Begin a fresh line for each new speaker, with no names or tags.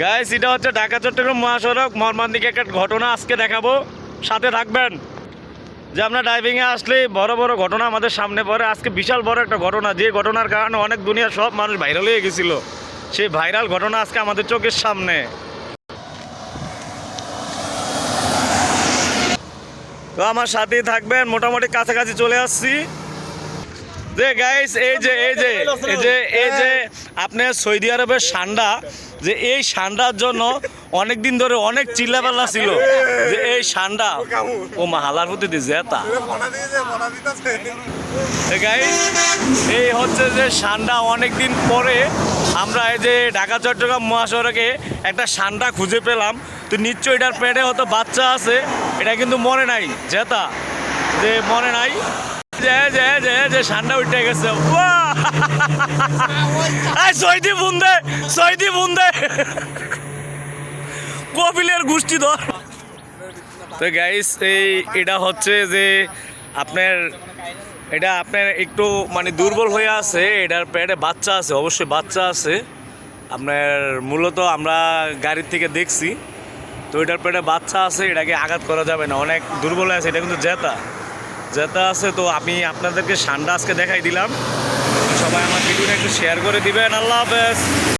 Guys এটা হচ্ছে ঢাকা, চট্টগ্রাম মহাসড়ক। মর্মান্তিক একটা ঘটনা আজকে দেখাবো। সাথে থাকবেন। যে আমরা ড্রাইভিংয়ে আসলে বড় বড় ঘটনা আমাদের সামনে পড়ে। আজকে বিশাল বড় একটা ঘটনা। যে ঘটনার কারণে অনেক দুনিয়ার সব মানুষ ভাইরাল হয়ে গেছিল। সেই ভাইরাল ঘটনা আজকে আমাদের চোখের সামনে। তো আমার সাথেই থাকবেন। মোটামুটি কাছাকাছি চলে আসছি। যে গাইস এই যে এই যে এই যে এই যে আপনার সৌদি আরবের সান্ডা, যে এই সান্ডার জন্য অনেক দিন ধরে অনেক চিল্লাপাল্লা ছিল যে এই সান্ডা। ও মা, হালার প্রতি জেতা। এই হচ্ছে যে সান্ডা অনেক দিন পরে আমরা এই যে ঢাকা, চট্টগ্রাম মহাসড়কে একটা সান্ডা খুঁজে পেলাম। তো নিশ্চয়ই এটার পেটে হয়তো বাচ্চা আছে, এটা কিন্তু মনে নাই, জেতা। যে মনে নাই যে যে উঠে গেছে। সৈদি বুন্দে সৈদি বুন্দে। কপিলের গোষ্ঠী ধর। তো গাইস এই এটা হচ্ছে যে আপনার, এটা আপনার একটু মানে দুর্বল হয়ে আছে, এটার পেটে বাচ্চা আছে, অবশ্যই বাচ্চা আছে। আপনার মূলত আমরা গাড়ির থেকে দেখছি। তো এটার পেটে বাচ্চা আছে, এটাকে আঘাত করা যাবে না, অনেক দুর্বল আছে, এটা কিন্তু জেতা। জেতা আছে তো আমি আপনাদেরকে সান্ডা আজকে দেখাই দিলাম। সবাই আমার ভিডিওটা একটু শেয়ার করে দিবেন। আল্লাহ হাফেজ।